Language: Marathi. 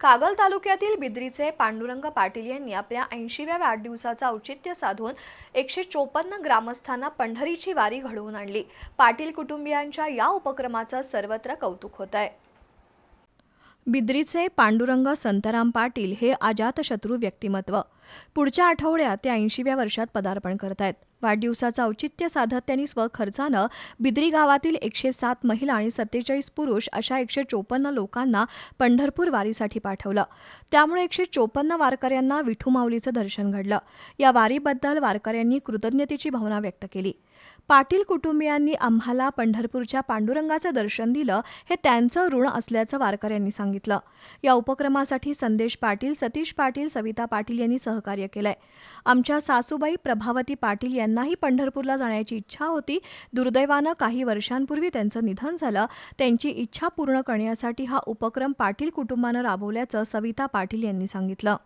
कागल तालुक्यातील बिद्रीचे पांडुरंग पाटील यांनी आपल्या ऐंशीव्या वाढदिवसाचा औचित्य साधून एकशे चोपन्न ग्रामस्थांना पंढरीची वारी घडवून आणली. पाटील कुटुंबियांच्या या उपक्रमाचं सर्वत्र कौतुक होत आहे. बिद्रीचे पांडुरंग संतराम पाटील हे अजातशत्रू व्यक्तिमत्व. पुढच्या आठवड्यात ते ऐंशीव्या वर्षात पदार्पण करत आहेत वाढदिवसाचं औचित्य साधत त्यांनी स्वखर्चानं बिद्री गावातील एकशे सात महिला आणि सत्तेचाळीस पुरुष अशा एकशे चोपन्न लोकांना पंढरपूर वारीसाठी पाठवलं. त्यामुळे एकशे चोपन्न वारकऱ्यांना विठूमाऊलीचं दर्शन घडलं. या वारीबद्दल वारकऱ्यांनी कृतज्ञतेची भावना व्यक्त केली. पाटील कुटुंबियांनी आम्हाला पंढरपूरच्या पांडुरंगाचं दर्शन दिलं हे त्यांचं ऋण असल्याचं वारकऱ्यांनी सांगितलं. या उपक्रमासाठी संदेश पाटील सतीश पाटील सविता पाटील यांनी सहकार्य केलंय. आमच्या सासूबाई प्रभावती पाटील यांनाही पंढरपूरला जाण्याची इच्छा होती. दुर्दैवानं काही वर्षांपूर्वी त्यांचं निधन झालं. त्यांची इच्छा पूर्ण करण्यासाठी हा उपक्रम पाटील कुटुंबानं राबवल्याचं सविता पाटील यांनी सांगितलं.